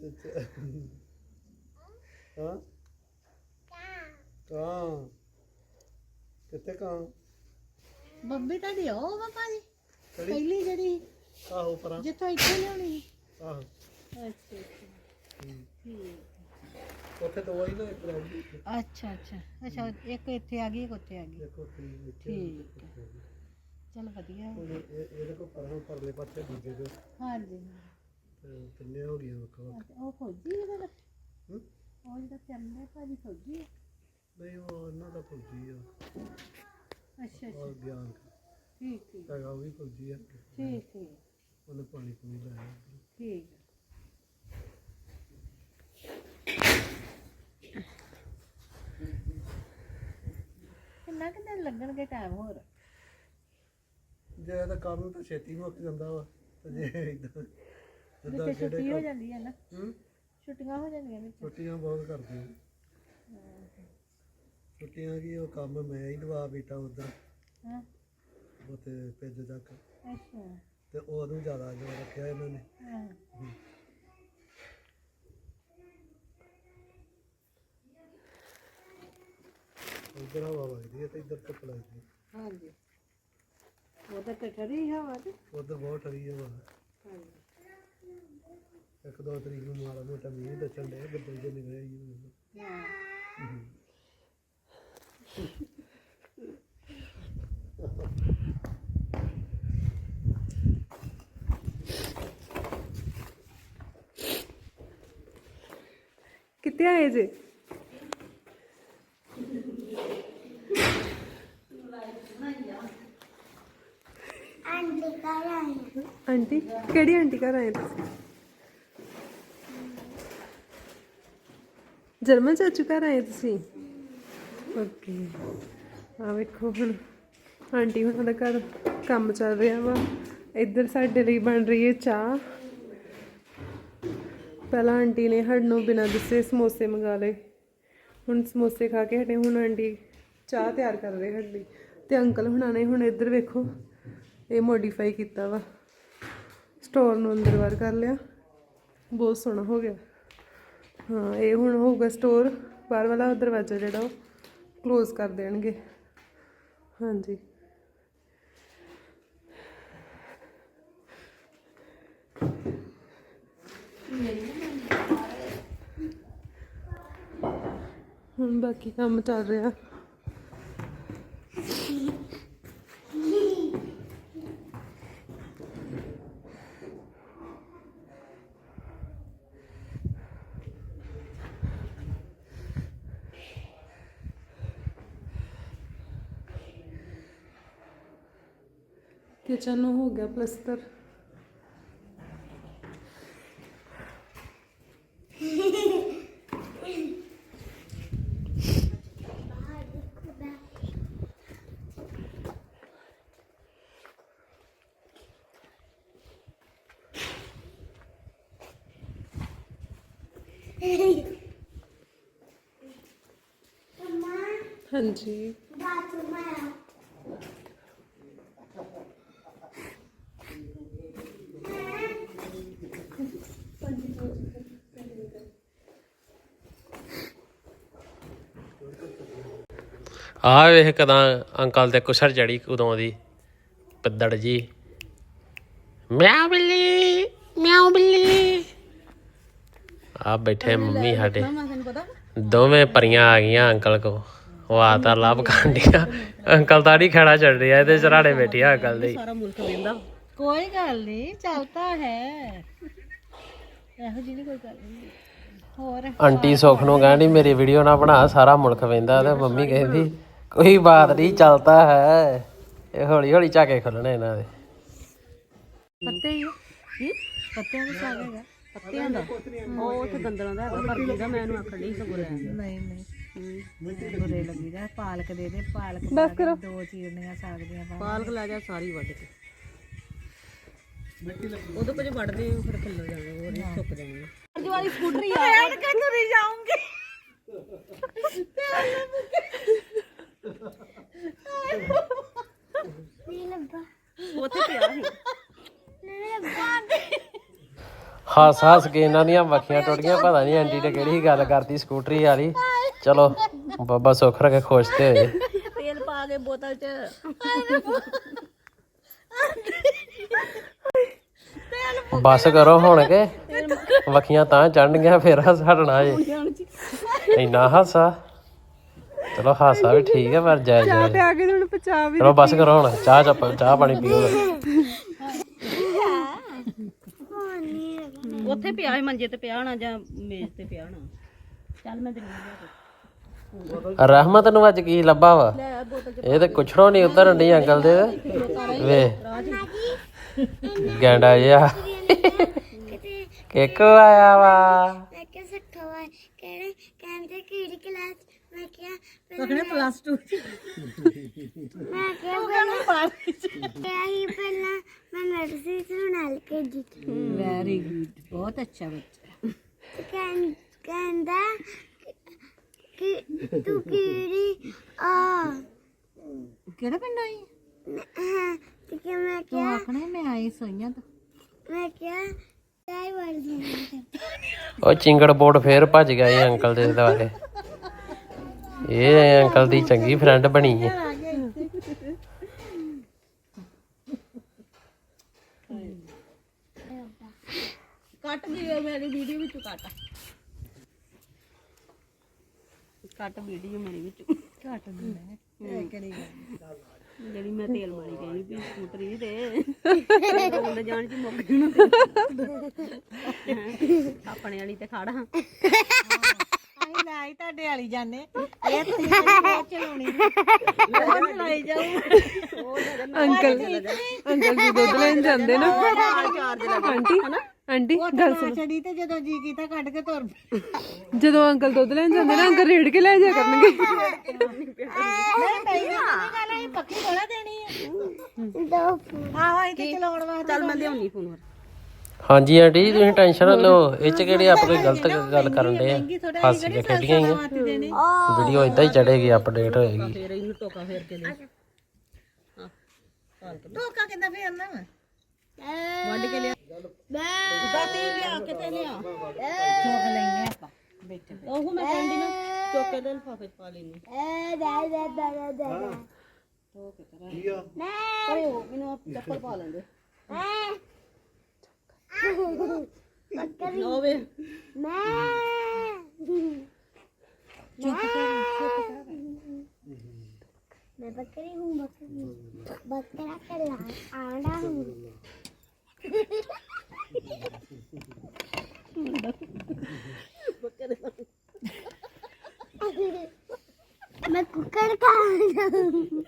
ਅੱਛਾ ਅੱਛਾ ਹਾਂ ਕਾਂ ਕਿੱਥੇ ਕਾਂ ਬੰਬੀ ਤੁਹਾਡੀ ਉਹ ਵਾ ਭਾਜੀ? ਕਿਹੜੀ? ਪਹਿਲੀ ਜਿਹੜੀ? ਆਹੋ ਪਰਾਂ। ਜਿੱਥੋਂ ਇੱਥੇ ਲਿਆਉਣੀ? ਆਹੋ। ਅੱਛਾ। ਠੀਕ ਉੱਥੇ ਦੋ ਨਾ ਇੱਕ ਰਹਿ ਗਈ। ਅੱਛਾ ਅੱਛਾ। ਅੱਛਾ ਇੱਕ ਇੱਥੇ ਆ ਗਈ ਇੱਕ ਉੱਥੇ ਆ ਗਈ। ਠੀਕ ਹੈ। ਚਲ ਵਧੀਆ। ਹੁਣ ਇਹ ਇਹਦੇ ਪਰਾਂ ਪਰਲੇ ਪਾਸੇ ਦੂਜੇ ਜੋ ਹਾਂਜੀ। ਤੇ ਤਿੰਨੇ ਹੋ ਗਈਆਂ ਵੱਖ ਵੱਖ ਅੱਛਾ, ਉਹ ਫੌਜੀ ਇਹਦਾ ਤਾਂ- ਹੂੰ? ਉਹ ਜਿਹੜਾ ਚੰਦੇ ਭਾਜੀ ਫੌਜੀ ਹੈ ਨਹੀਂ ਉਹ ਇਹਨਾਂ ਦਾ ਫੌਜੀ ਆ। ਅੱਛਾ ਅੱਛਾ। ਔਰ ਗਿਆਨ ਠੀਕ ਠੀਕ। ਹੈਗਾ ਉਹ ਵੀ ਫੌਜੀ ਆ। ਠੀਕ ਠੀਕ। ਉਹਨੇ ਪਾਣੀ ਪੂਣੀ ਲਾਇਆ ਠੀਕ ਕਿੰਨਾ ਕਿ ਦਿਨ ਲੱਗਣਗੇ ਟਾਈਮ ਹੋਰ? ਜੇ ਤਾਂ ਕੰਮ ਤਾਂ ਛੇਤੀ ਮੁੱਕ ਜਾਂਦਾ ਵਾ ਤੇ ਜੇ ਇਦਾਂ ਜਿੱਦਾਂ ਵਿੱਚ ਛੁੱਟੀ ਹੋ ਜਾਂਦੀ ਹੈ ਨਾ। ਹੂੰ? ਛੁੱਟੀਆਂ ਹੋ ਜਾਂਦੀਆਂ ਵਿੱਚ। ਛੁੱਟੀਆਂ ਬਹੁਤ ਕਰਦੇ ਆ। ਛੁੱਟੀਆਂ ਕੀ ਉਹ ਕੰਮ ਮੈਂ ਹੀ ਲਵਾ ਬੇਟਾ ਉਧਰ। ਹਾਂ। ਉੱਥੇ ਪਿੱਜ ਤੱਕ। ਅੱਛਾ। ਤੇ ਉਹਨੂੰ ਜ਼ਿਆਦਾ ਜੋ ਰੱਖਿਆ ਇਹਨਾਂ ਨੇ। ਹਾਂ। ਇੱਧਰ ਹਵਾ ਵਗਦੀ ਹੈ ਤੇ ਇੱਧਰ ਧੁੱਪ ਲੱਗਦੀ ਹੈ। ਹਾਂਜੀ। ਉਹਦਾ ਤੇ ਠਰੀ ਹਵਾ ਤੇ ਉਧਰ ਬਹੁਤ ਠਰੀ ਹਵਾ ਹਾਂਜੀ। ਇੱਕ ਦੋ ਤਰੀਕ ਨੂੰ ਮਾੜਾ ਮੋਟਾ ਮੀਂਹ ਦੱਸਣ ਦੇ ਬੱਦਲ ਜੇ ਹੋਊਗਾ। ਹਾਂ ਕਿੱਥੇ ਆਏ ਜੇ? ਆਂਟੀ ਕਿਹੜੀ ਆਂਟੀ ਘਰ ਆਏ ਤੁਸੀਂ? ਜਰਮਨ ਚਾਚੂ ਘਰ ਆਏ ਤੁਸੀਂ? ਓਕੇ ਆ ਵੇਖੋ ਹੁਣ ਆਂਟੀ ਹੁਣਾਂ ਦਾ ਘਰ ਕੰਮ ਚੱਲ ਰਿਹਾ ਵਾ। ਇੱਧਰ ਸਾਡੇ ਲਈ ਬਣ ਰਹੀ ਹੈ ਚਾਹ। ਪਹਿਲਾਂ ਆਂਟੀ ਨੇ ਸਾਡੇ ਨੂੰ ਬਿਨਾਂ ਦੱਸੇ ਸਮੋਸੇ ਮੰਗਾ ਲਏ। ਹੁਣ ਸਮੋਸੇ ਖਾ ਕੇ ਹਟੇ, ਹੁਣ ਆਂਟੀ ਚਾਹ ਤਿਆਰ ਕਰ ਰਹੇ ਸਾਡੇ ਲਈ। ਤੇ ਅੰਕਲ ਹੁਣਾਂ ਨੇ ਹੁਣ ਇੱਧਰ ਵੇਖੋ, ਇਹ ਮੋਡੀਫਾਈ ਕੀਤਾ ਵਾ। ਸਟੋਰ ਨੂੰ ਅੰਦਰ ਵਾਰ ਕਰ ਲਿਆ। ਬਹੁਤ ਸੋਹਣਾ ਹੋ ਗਿਆ। ਹਾਂ, ਇਹ ਹੁਣ ਹੋਊਗਾ ਸਟੋਰ ਬਾਹਰ ਵਾਲਾ ਦਰਵਾਜ਼ਾ ਜਿਹੜਾ ਉਹ ক্লোਜ਼ ਕਰ ਦੇਣਗੇ। ਹਾਂਜੀ। ਹੁਣ ਬਾਕੀ ਕੰਮ ਚੱਲ ਰਿਹਾ। ਕਿਚਨ ਨੂੰ ਹੋ ਗਿਆ ਪਲਸਤਰ ਹਾਂਜੀ ਆ ਵੇਖ ਕਦਾਂ ਅੰਕਲ ਤੇ ਕੁਸਰ ਚੜੀ ਉਦੋਂ ਦੀ ਪਿੱਦੜ ਜੀ। ਮਿਆਉ ਬਿੱਲੀ ਮਿਆਉ ਬਿੱਲੀ। ਆ ਬੈਠੇ ਮੰਮੀ ਸਾਡੇ। ਦੋਵੇਂ ਪਰੀਆਂ ਆ ਗਈਆਂ ਅੰਕਲ ਕੋ ਉਹ ਆ ਤਾਂ ਲੱਭ ਕਾਂਡੀਆਂ ਅੰਕਲ ਤਾਂ ਨਹੀਂ ਖੜਾ ਚੜ ਰਿਹਾ ਇਹਦੇ ਚਰਾੜੇ ਬੈਠੀ ਆ ਅੰਕਲ ਦੀ। ਸਾਰਾ ਮੁਲਕ ਵੇਂਦਾ। ਕੋਈ ਗੱਲ ਨਹੀਂ ਚੱਲਦਾ ਹੈ। ਇਹੋ ਜਿਹੀ ਕੋਈ ਗੱਲ ਨਹੀਂ ਹੋਰ ਆਂਟੀ ਸੁਖ ਨੂੰ ਕਹਿੰਦੀ ਮੇਰੀ ਵੀਡੀਓ ਨਾ ਬਣਾ ਸਾਰਾ ਮੁਲਕ ਵੇਂਦਾ ਤੇ ਮੰਮੀ ਕਹਿੰਦੀ ਕੋਈ ਬਾਤ ਨਹੀਂ ਚੱਲਦਾ ਹੈ। ਇਹ ਹੌਲੀ ਹੌਲੀ ਝਾਕੇ ਖੁੱਲਣੇ ਇਹਨਾਂ ਦੇ। ਪੱਤੇ ਹੀ। ਕੀ? ਪੱਤਿਆਂ ਦਾ ਸਾਗ ਹੈਗਾ? ਪੱਤਿਆਂ ਦਾ? ਉਹ ਉੱਥੇ ਦੰਦਲਾਂ ਦਾ ਹੈਗਾ ਪਰ ਦਾ ਮੈਂ ਇਹਨੂੰ ਆਖਣ ਨਹੀਂ ਸਗੋਂ ਲੈ ਨਹੀਂ ਨਹੀਂ। ਬੁਰੇ ਲੱਗੀ ਦਾ ਪਾਲਕ ਦੇ ਦੇ ਪਾਲਕ ਬਸ ਕਰੋ। ਦੋ ਚੀਰਨੀਆਂ ਸਾਗ ਦੀਆਂ ਪਾਲਕ ਲੈ ਜਾ ਸਾਰੀ ਵੱਢ ਕੇ। ਉਹਦੇ ਕੁਝ ਵੱਢਦੇ ਆ, ਫਿਰ ਖਿੱਲਰ ਜਾਂਦੇ ਹੋਰ ਨਹੀਂ ਸੁੱਕ ਜਾਣਗੇ ਅਰਜੂ ਵਾਲੀ ਸਕੂਟਰੀ ਆ ਐਡ ਕੇ ਤੁਰੀ ਜਾਉਂਗੀ ਉੱਥੇ ਪਿਆ ਸੀ ਹਾਸ ਹਾਸ ਕੇ ਇਹਨਾਂ ਦੀਆਂ ਵੱਖੀਆਂ ਟੁੱਟ ਪਤਾ ਨਹੀਂ ਆਂਟੀ ਨੇ ਕਿਹੜੀ ਗੱਲ ਕਰਤੀ ਸਕੂਟਰੀ ਵਾਲੀ। ਚਲੋ ਬਾਬਾ ਸੁੱਖ ਰੱਖੇ ਖੁਸ਼ ਤੇ ਹੋਏ। ਤੇਲ ਪਾ ਕੇ ਬੋਤਲ 'ਚ। ਬਸ ਕਰੋ ਹੁਣ ਕੇ। ਵੱਖੀਆਂ ਤਾਂ ਚੜਨਗੀਆਂ ਫੇਰ ਹਟਣਾ ਜੇ। ਇੰਨਾ ਹਾਸਾ। ਚਲੋ ਹਾਸਾ ਵੀ ਠੀਕ ਹੈ ਪਰ ਜਾਇਜ਼ ਜਾਇਜ਼ ਤੇ ਆ ਕੇ ਹੁਣ ਪਚਾ ਵੀ ਚਲੋ ਬਸ ਕਰੋ ਹੁਣ ਚਾਹ ਚੱਪ ਚਾਹ ਪਾਣੀ ਪੀਓ। ਉੱਥੇ ਪਿਆ ਸੀ ਮੰਜੇ ਤੇ ਪਿਆ ਹੋਣਾ ਜਾਂ ਮੇਜ਼ ਤੇ ਪਿਆ ਹੋਣਾ। ਚੱਲ ਮੈਂ ਦਿੰਦੀ ਲਿਆ ਰਹਿਮਤ ਨੂੰ ਅੱਜ ਕੀ ਲੱਭਾ ਵਾ? ਇਹ ਤੇ ਕੁਛੜੋ ਨਹੀਂ ਉਤਰਨ ਨਹੀਂ ਅੰਕਲ ਦੇ। ਵੇ। ਗੈਂਡਾ ਜਿਹਾ। ਕਿੱਕੋ ਆਇਆ ਵਾ? ਮੈਂ ਕਿਹਾ ਸਿੱਖਾ ਵਾ ਕਿਹੜੇ ਕਹਿੰਦੇ ਕਿਹੜੀ ਕਲਾਸ ਮੈਂ ਕਿਹਾ ਪਲੱਸ 2 ਮੈਂ ਕਿਹਾ ਪਹਿਲਾਂ ਕਿਹਾ ਹੀ ਪਹਿਲਾਂ ਮੈਂ ਨਰਸਰੀ ਤੋਂ ਨਾਲ ਕੇ ਜੀ ਵੈਰੀ ਗੁੱਡ ਬਹੁਤ ਅੱਛਾ ਬੱਚਾ। ਕਹਿੰ- ਕਹਿੰਦਾ ਕਿ ਤੂੰ ਕਿਹੜੀ ਆ। ਕਿਹੜਾ ਪਿੰਡ ਆਈ ਹਾਂ, ਤੇ ਕਿ ਮੈਂ ਕਿਹਾ ਆਖਣਾ ਮੈਂ ਆਈ ਸੋਈਆਂ ਤੋਂ। ਮੈਂ ਕਿਹਾ ਕਾਈ ਵਰਦੀ ਉਹ ਚਿੰਗੜ ਬੋਰਡ ਫੇਰ ਭੱਜ ਗਿਆ ਇਹ ਅੰਕਲ ਦੇ ਦੁਆਲੇ। ਇਹ ਅੰਕਲ ਦੀ ਚੰਗੀ ਫਰੈਂਡ ਬਣੀ ਹੈ। ਕੱਟ ਦਿਓ ਮੇਰੀ ਵੀਡੀਓ ਵਿੱਚੋਂ ਕੱਟ। ਕੱਟ ਵੀਡੀਓ ਮੇਰੀ ਵਿੱਚੋਂ। ਕੱਟ ਦਿੰਦਾ ਇਹ ਕਿਹੜੀ ਗੱਲ ਜਿਹੜੀ ਮੈਂ ਤੇਲ ਮਾਰੀ ਗਈ ਵੀ ਸਕੂਟਰੀ ਤੇ ਉਹਦੇ ਜਾਣ ਚ ਮੁੱਕ ਜਣਾ। ਆਪਣੇ ਵਾਲੀ ਤੇ ਖੜਾ ਅਸੀਂ ਲਾਈ ਤੁਹਾਡੇ ਵਾਲੀ ਜਾਣੇ ਇਹ ਤੁਸੀਂ ਚਲਾਉਣੀ ਉਹ ਚਲਾਈ ਜਾਊ। ਉਹ ਅੰਕਲ ਅੰਕਲ ਜੀ ਦੁੱਧ ਲੈਣ ਜਾਂਦੇ ਨਾ। ਆਂਟੀ ਆਂਟੀ ਗੱਲ ਸੁਣੋ। ਛੜੀ ਤੇ ਜਦੋਂ ਜੀ ਕੀਤਾ ਕੱਢ ਕੇ ਤੁਰ ਪਈ। ਜਦੋਂ ਅੰਕਲ ਦੁੱਧ ਲੈਣ ਜਾਂਦੇ ਨਾ ਅੰਕਲ ਰੇੜ ਕੇ ਲੈ ਜਾ ਕਰਨਗੇ। ਚੱਲ ਮੈਂ ਲਿਆਉਣੀ ਫੋਨ ਹੋਰ। ਹਾਂਜੀ ਆਂਟੀ ਤੁਸੀਂ ਟੈਨਸ਼ਨ ਨਾ ਲਓ। ਇਹ ਚ ਕਿਹੜੀ ਆਪਾਂ ਕੋਈ ਗਲਤ ਗੱਲ ਕਰਨ ਦੇ ਆ? ਹੱਸ ਕੇ ਖੇਡੀਆਂ ਹੀ ਆ। ਵੀਡੀਓ ਇਦਾਂ ਹੀ ਚੜੇਗੀ ਅਪਡੇਟ ਹੋਏਗੀ। ਫੇਰ ਇਹਨੂੰ ਟੋਕਾ ਫੇਰ ਕੇ ਦੇ ਟੋਕਾ ਕਿੰਨਾ ਫੇਰਨਾ ਵਾ? ਵੱਢ ਕੇ ਲਿਆ। ਦਾਤੀ ਲਿਆ ਕੇ ਤੇ ਲਿਆ। ਚੋਕ ਲੈਨੇ ਆਪਾਂ ਵਿੱਚ ਉਹ ਮੈਂ ਕਹਿੰਦੀ ਨਾ ਚੋਕੇ ਦੇ ਲਫਾਫੇ ਚ ਪਾ ਲੈਣੀ ਏ ਦਾ ਦਾ ਦਾ ਦਾ ਦਾ ਓਏ ਉਹ ਮੈਨੂੰ ਆਹ ਚੱਪਲ ਪਾ ਲੈਂਦੇ। ਲੋ ਵੇ ਮੈਂ मैं बकरी हूँ बकरी बकरा का ला- आंडा हूँ मैं कुकर का आंडा हूँ